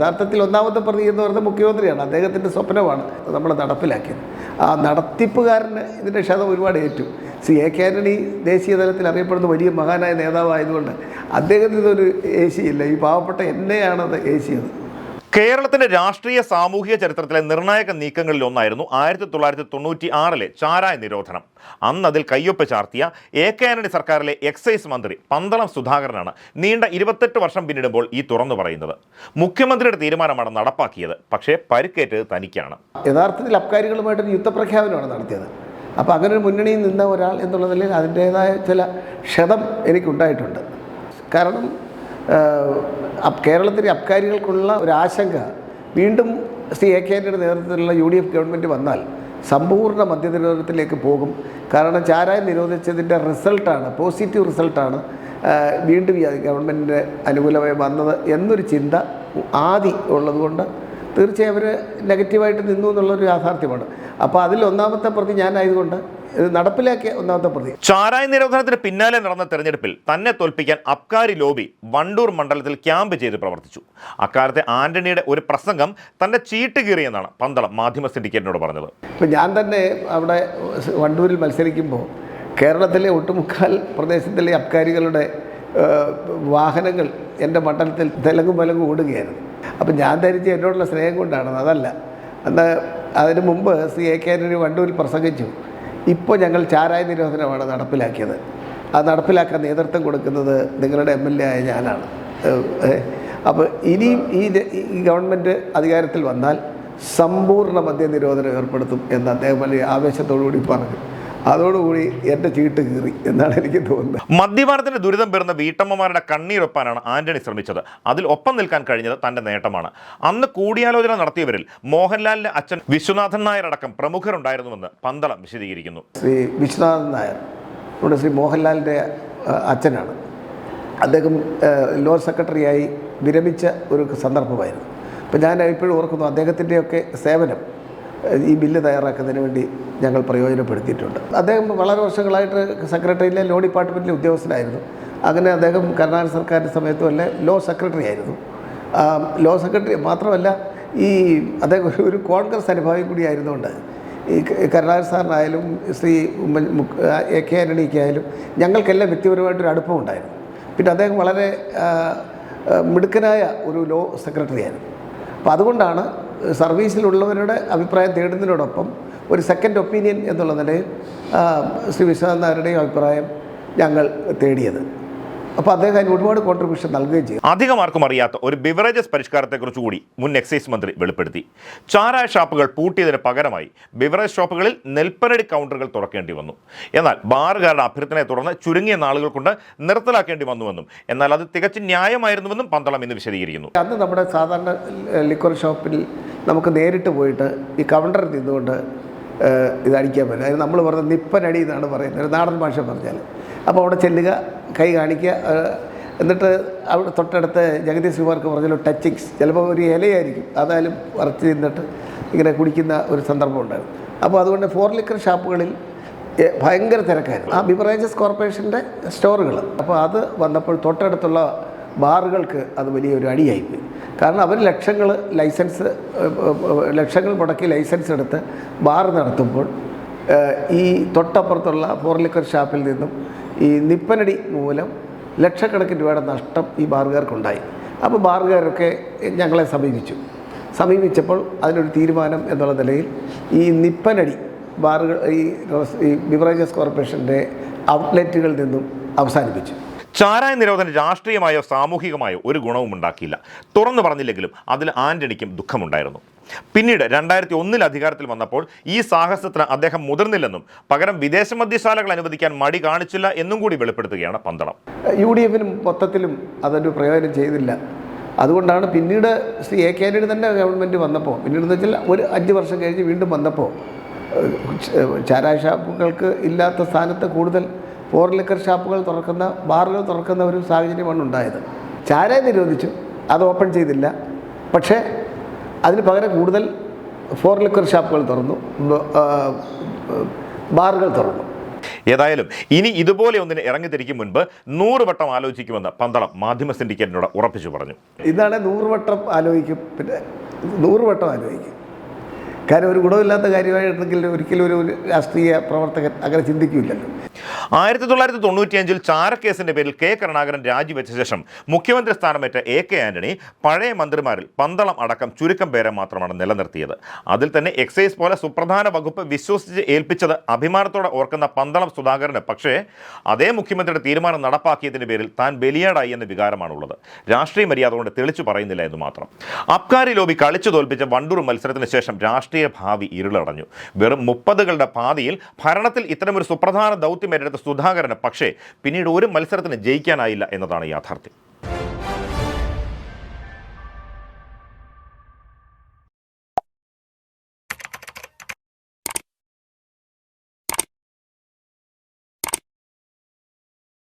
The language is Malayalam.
യഥാർത്ഥത്തിൽ ഒന്നാമത്തെ പ്രതി എന്ന് പറയുന്നത് മുഖ്യമന്ത്രിയാണ്. അദ്ദേഹത്തിന്റെ സ്വപ്നമാണ് നമ്മൾ നടപ്പിലാക്കിയത്. ആ നടത്തിപ്പുകാരന് ഇതിന്റെ ക്ഷതം ഒരുപാട് ഏറ്റു. സി എ കെ ആന്റണി ദേശീയ തലത്തിൽ അറിയപ്പെടുന്ന വലിയ മഹാനായ നേതാവായതുകൊണ്ട് അദ്ദേഹത്തിന് ഇതൊരു ഏശിയില്ല. ഈ പാവപ്പെട്ട എന്നെയാണ് അത് ഏശിയത്. കേരളത്തിന്റെ രാഷ്ട്രീയ സാമൂഹിക ചരിത്രത്തിലെ നിർണായക നീക്കങ്ങളിൽ ഒന്നായിരുന്നു ആയിരത്തി തൊള്ളായിരത്തി തൊണ്ണൂറ്റി ആറിലെ ചാരായ നിരോധനം. അന്ന് അതിൽ കയ്യൊപ്പ് ചാർത്തിയ എ കെ ആന്റണി സർക്കാരിലെ എക്സൈസ് മന്ത്രി പന്തളം സുധാകരനാണ് നീണ്ട ഇരുപത്തെട്ട് വർഷം പിന്നിടുമ്പോൾ ഈ തുറന്നു പറയുന്നത്. മുഖ്യമന്ത്രിയുടെ തീരുമാനമാണ് നടപ്പാക്കിയത്. പക്ഷേ പരുക്കേറ്റത് തനിക്കാണ്. യഥാർത്ഥത്തിൽ അബ്കാരികളുമായിട്ടൊരു യുദ്ധപ്രഖ്യാപനമാണ് നടത്തിയത്. അപ്പോൾ അങ്ങനെ ഒരു മുന്നണിയിൽ നിന്ന ഒരാൾ എന്നുള്ള നിലയിൽ അതിന്റേതായ ചില ക്ഷതം എനിക്കുണ്ടായിട്ടുണ്ട്. കാരണം കേരളത്തിലെ അബ്കാരികൾക്കുള്ള ഒരു ആശങ്ക വീണ്ടും ശ്രീ എ കെ ആന്റണിയുടെ നേതൃത്വത്തിലുള്ള യു ഡി എഫ് ഗവൺമെന്റ് വന്നാൽ സമ്പൂർണ മദ്യനിരോധനത്തിലേക്ക് പോകും. കാരണം ചാരായം നിരോധിച്ചതിന്റെ റിസൾട്ടാണ് പോസിറ്റീവ് റിസൾട്ടാണ് വീണ്ടും ഈ ഗവൺമെന്റിന് അനുകൂലമായി വന്നത് എന്നൊരു ചിന്ത ആദി ഉള്ളതുകൊണ്ട് തീർച്ചയായും അവർ നെഗറ്റീവായിട്ട് നിന്നു എന്നുള്ളൊരു യാഥാർത്ഥ്യമാണ്. അപ്പോൾ അതിൽ ഒന്നാമത്തെ പ്രതി ഞാനായതുകൊണ്ട് ഇത് നടപ്പിലാക്കിയ ഒന്നാമത്തെ പ്രതി. ചാരായ നിരോധനത്തിന് പിന്നാലെ നടന്ന തെരഞ്ഞെടുപ്പിൽ തന്നെ തോൽപ്പിക്കാൻ അബ്കാരി ലോബി വണ്ടൂർ മണ്ഡലത്തിൽ ക്യാമ്പ് ചെയ്ത് പ്രവർത്തിച്ചു. അക്കാലത്തെ ആന്റണിയുടെ ഒരു പ്രസംഗം തന്റെ ചീട്ട് കീറിയെന്നാണ് പന്തളം മാധ്യമ സിൻഡിക്കേറ്റിനോട് പറഞ്ഞത്. ഇപ്പം ഞാൻ തന്നെ അവിടെ വണ്ടൂരിൽ മത്സരിക്കുമ്പോൾ കേരളത്തിലെ ഒട്ടുമുക്കാൽ പ്രദേശത്തിലെ അബ്കാരികളുടെ വാഹനങ്ങൾ എന്റെ മണ്ഡലത്തിൽ തെലങ്കും മലങ്കും ഓടുകയായിരുന്നു. അപ്പം ഞാൻ ധരിച്ച എന്നോടുള്ള സ്നേഹം കൊണ്ടാണ് അതല്ല. അന്ന് അതിന് മുമ്പ് സി എ കെ ആന്റണി വണ്ടൂരിൽ പ്രസംഗിച്ചു. ഇപ്പോൾ ഞങ്ങൾ ചാരായ നിരോധനമാണ് നടപ്പിലാക്കിയത്. അത് നടപ്പിലാക്കാൻ നേതൃത്വം കൊടുക്കുന്നത് നിങ്ങളുടെ എം എൽ എ ആയ ഞാനാണ്. അപ്പോൾ ഇനിയും ഈ ഗവൺമെന്റ് അധികാരത്തിൽ വന്നാൽ സമ്പൂർണ മദ്യനിരോധനം ഏർപ്പെടുത്തും എന്ന് അദ്ദേഹം വലിയ ആവേശത്തോടുകൂടി പറഞ്ഞു. അതോടുകൂടി എന്റെ ചീട്ട് കീറി എന്നാണ് എനിക്ക് തോന്നുന്നത്. മദ്യപാനത്തിന്റെ ദുരിതം പേർന്ന വീട്ടമ്മമാരുടെ കണ്ണീരൊപ്പാനാണ് ആന്റണി ശ്രമിച്ചത്. അതിൽ ഒപ്പം നിൽക്കാൻ കഴിഞ്ഞത് തന്റെ നേട്ടമാണ്. അന്ന് കൂടിയാലോചന നടത്തിയവരിൽ മോഹൻലാലിന്റെ അച്ഛൻ വിശ്വനാഥൻ നായർ അടക്കം പ്രമുഖരുണ്ടായിരുന്നുവെന്ന് പന്തളം വിശദീകരിക്കുന്നു. ശ്രീ വിശ്വനാഥൻ നായർ ഇവിടെ ശ്രീ മോഹൻലാലിന്റെ അച്ഛനാണ്. അദ്ദേഹം ലോ സെക്രട്ടറിയായി വിരമിച്ച ഒരു സന്ദർഭമായിരുന്നു. അപ്പോൾ ഞാൻ ഇപ്പോഴും ഓർക്കുന്നു അദ്ദേഹത്തിന്റെയൊക്കെ സേവനം ഈ ബില്ല് തയ്യാറാക്കുന്നതിന് വേണ്ടി ഞങ്ങൾ പ്രയോജനപ്പെടുത്തിയിട്ടുണ്ട്. അദ്ദേഹം വളരെ വർഷങ്ങളായിട്ട് സെക്രട്ടറിയിലെ ലോ ഡിപ്പാർട്ട്മെന്റിലെ ഉദ്യോഗസ്ഥനായിരുന്നു. അങ്ങനെ അദ്ദേഹം കർണാടക സർക്കാരിന്റെ സമയത്തും അല്ലെ ലോ സെക്രട്ടറി ആയിരുന്നു. ലോ സെക്രട്ടറി മാത്രമല്ല ഈ അദ്ദേഹം ഒരു- കോൺഗ്രസ് അനുഭാവി കൂടി ആയിരുന്നുകൊണ്ട് ഈ കരുണാകരൻ സാറിനായാലും ശ്രീ ഉമ്മൻ എ കെ ആന്റണിക്കായാലും ഞങ്ങൾക്കെല്ലാം വ്യക്തിപരമായിട്ടൊരു അടുപ്പമുണ്ടായിരുന്നു പിന്നെ അദ്ദേഹം വളരെ മിടുക്കനായ ഒരു ലോ സെക്രട്ടറി ആയിരുന്നു അപ്പോൾ അതുകൊണ്ടാണ് സർവീസിലുള്ളവരുടെ അഭിപ്രായം തേടുന്നതിനോടൊപ്പം ഒരു സെക്കൻഡ് ഒപ്പീനിയൻ എന്നുള്ള നിലയിൽ ശ്രീ വിശ്വനാഥ് നായരുടെയും അഭിപ്രായം ഞങ്ങൾ തേടിയത്. അപ്പോൾ അദ്ദേഹം അതിന് ഒരുപാട് കോൺട്രിബ്യൂഷൻ നൽകുകയും ചെയ്തു. അധികമാർക്കും അറിയാത്ത ഒരു ബിവറേജസ് പരിഷ്കാരത്തെക്കുറിച്ച് കൂടി മുൻ എക്സൈസ് മന്ത്രി വെളിപ്പെടുത്തി. ചാരായ ഷാപ്പുകൾ പൂട്ടിയതിന് പകരമായി ബിവറേജ് ഷോപ്പുകളിൽ നെൽപ്പരടി കൗണ്ടറുകൾ തുറക്കേണ്ടി വന്നു. എന്നാൽ ബാറുകാരുടെ അഭ്യർത്ഥനയെ തുടർന്ന് ചുരുങ്ങിയ നാളുകൾ കൊണ്ട് നിർത്തലാക്കേണ്ടി വന്നുവെന്നും എന്നാൽ അത് തികച്ചും ന്യായമായിരുന്നുവെന്നും പന്തളം ഇന്ന് വിശദീകരിക്കുന്നു. അന്ന് നമ്മുടെ സാധാരണ ലിക്വർ ഷോപ്പിൽ നമുക്ക് നേരിട്ട് പോയിട്ട് ഈ കൗണ്ടറിൽ നിന്നുകൊണ്ട് ഇത് അടിക്കാൻ പറ്റില്ല. അതിന് നമ്മൾ പറഞ്ഞ നിപ്പനടി എന്നാണ് പറയുന്നത്. നാടൻ ഭാഷ പറഞ്ഞാൽ. അപ്പോൾ അവിടെ ചെല്ലുക കൈ കാണിക്കുക എന്നിട്ട് അവിടെ തൊട്ടടുത്ത് ജഗദീഷ് കുമാർക്ക് പറഞ്ഞൊരു ടച്ചിങ്സ്. ചിലപ്പോൾ ഒരു ഇലയായിരിക്കും. അതായാലും വറച്ച് നിന്നിട്ട് ഇങ്ങനെ കുടിക്കുന്ന ഒരു സന്ദർഭം ഉണ്ടായിരുന്നു. അപ്പോൾ അതുകൊണ്ട് ഫോർ ലിക്കർ ഷാപ്പുകളിൽ ഭയങ്കര തിരക്കായിരുന്നു. ആ ബിവറേജസ് കോർപ്പറേഷന്റെ സ്റ്റോറുകൾ. അപ്പോൾ അത് വന്നപ്പോൾ തൊട്ടടുത്തുള്ള ബാറുകൾക്ക് അത് വലിയൊരു അടിയായിപ്പോയി. കാരണം അവർ ലക്ഷങ്ങൾ ലൈസൻസ് ലക്ഷങ്ങൾ മുടക്കി ലൈസൻസ് എടുത്ത് ബാർ നടത്തുമ്പോൾ ഈ തൊട്ടപ്പുറത്തുള്ള ഫോർ ലിക്കർ ഷാപ്പിൽ നിന്നും ഈ നിപ്പനടി മൂലം ലക്ഷക്കണക്കിന് രൂപയുടെ നഷ്ടം ഈ ബാറുകാർക്കുണ്ടായി. അപ്പോൾ ബാറുകാരൊക്കെ ഞങ്ങളെ സമീപിച്ചു. സമീപിച്ചപ്പോൾ അതിനൊരു തീരുമാനം എന്നുള്ള നിലയിൽ ഈ നിപ്പനടി ബാറുകൾ ഈ ഈ ബിവറേജസ് കോർപ്പറേഷന്റെ ഔട്ട്ലെറ്റുകളിൽ നിന്നും അവസാനിപ്പിച്ചു. ചാരായ നിരോധനം രാഷ്ട്രീയമായോ സാമൂഹികമായോ ഒരു ഗുണവും ഉണ്ടാക്കിയില്ല. തുറന്നു പറഞ്ഞില്ലെങ്കിലും അതിൽ ആന്റണിക്കും ദുഃഖമുണ്ടായിരുന്നു. പിന്നീട് രണ്ടായിരത്തി ഒന്നിൽ അധികാരത്തിൽ വന്നപ്പോൾ ഈ സാഹസത്തിന് അദ്ദേഹം മുതിർന്നില്ലെന്നും പകരം വിദേശ മദ്യശാലകൾ അനുവദിക്കാൻ മടി കാണിച്ചില്ല എന്നും കൂടി വെളിപ്പെടുത്തുകയാണ് പന്തളം. യു ഡി എഫിനും മൊത്തത്തിലും അതൊരു പ്രയോജനം ചെയ്തില്ല. അതുകൊണ്ടാണ് പിന്നീട് ശ്രീ എ കെ ആന്റണി തന്നെ ഗവൺമെന്റ് വന്നപ്പോൾ പിന്നീട് എന്ന് വെച്ചാൽ ഒരു അഞ്ച് വർഷം കഴിഞ്ഞ് വീണ്ടും വന്നപ്പോൾ ചാരാഷാപ്പുകൾക്ക് ഇല്ലാത്ത സ്ഥാനത്ത് കൂടുതൽ ഫോർ ലിക്കർ ഷാപ്പുകൾ തുറക്കുന്ന ബാറുകൾ തുറക്കുന്ന ഒരു സാഹചര്യമാണ് ഉണ്ടായത്. ചാരായ നിരോധിച്ചു. അത് ഓപ്പൺ ചെയ്തില്ല. പക്ഷേ അതിന് പകരം കൂടുതൽ ഫോർ ലിക്കർ ഷാപ്പുകൾ തുറന്നു. ബാറുകൾ തുറന്നു. ഏതായാലും ഇനി ഇതുപോലെ ഒന്നിന് ഇറങ്ങിത്തിരിക്കും മുൻപ് നൂറ് വട്ടം ആലോചിക്കുമെന്ന് പന്തളം മാധ്യമ സിൻഡിക്കേറ്റിനോട് ഉറപ്പിച്ചു പറഞ്ഞു. ഇതാണ് നൂറ് വട്ടം ആലോചിക്കും. പിന്നെ നൂറ് വട്ടം ആലോചിക്കും. കാര്യം ഒരു ഗുണമില്ലാത്ത കാര്യമായിട്ടെങ്കിൽ ഒരിക്കലും ഒരു ഒരു രാഷ്ട്രീയ പ്രവർത്തകൻ അങ്ങനെ ചിന്തിക്കില്ലല്ലോ. ആയിരത്തി തൊള്ളായിരത്തി തൊണ്ണൂറ്റിയഞ്ചിൽ ചാരക്കേസിന്റെ പേരിൽ കെ കരുണാകരൻ രാജിവെച്ച ശേഷം മുഖ്യമന്ത്രി സ്ഥാനമേറ്റ എ കെ ആന്റണി പഴയ മന്ത്രിമാരിൽ പന്തളം അടക്കം ചുരുക്കം പേരെ മാത്രമാണ് നിലനിർത്തിയത്. അതിൽ തന്നെ എക്സൈസ് പോലെ സുപ്രധാന വകുപ്പ് വിശ്വസിച്ച് ഏൽപ്പിച്ചത് അഭിമാനത്തോടെ ഓർക്കുന്ന പന്തളം സുധാകരന് പക്ഷേ അതേ മുഖ്യമന്ത്രിയുടെ തീരുമാനം നടപ്പാക്കിയതിന്റെ പേരിൽ താൻ ബലിയാടായി എന്ന വികാരമാണുള്ളത്. രാഷ്ട്രീയ മര്യാദ കൊണ്ട് തെളിച്ചു പറയുന്നില്ല എന്ന് മാത്രം. അബ്കാരി ലോബി കളിച്ചു തോൽപ്പിച്ച വണ്ടൂർ മത്സരത്തിന് ശേഷം രാഷ്ട്രീയ ഭാവി ഇരുളടഞ്ഞു. വെറും മുപ്പതുകളുടെ പാതിയിൽ ഭരണത്തിൽ ഇത്തരമൊരു സുപ്രധാന ദൗത്യം ഏറ്റെടുത്ത സുധാകരന്. പക്ഷേ പിന്നീട് ഒരു മത്സരത്തിന് ജയിക്കാനായില്ല എന്നതാണ് യാഥാർത്ഥ്യം.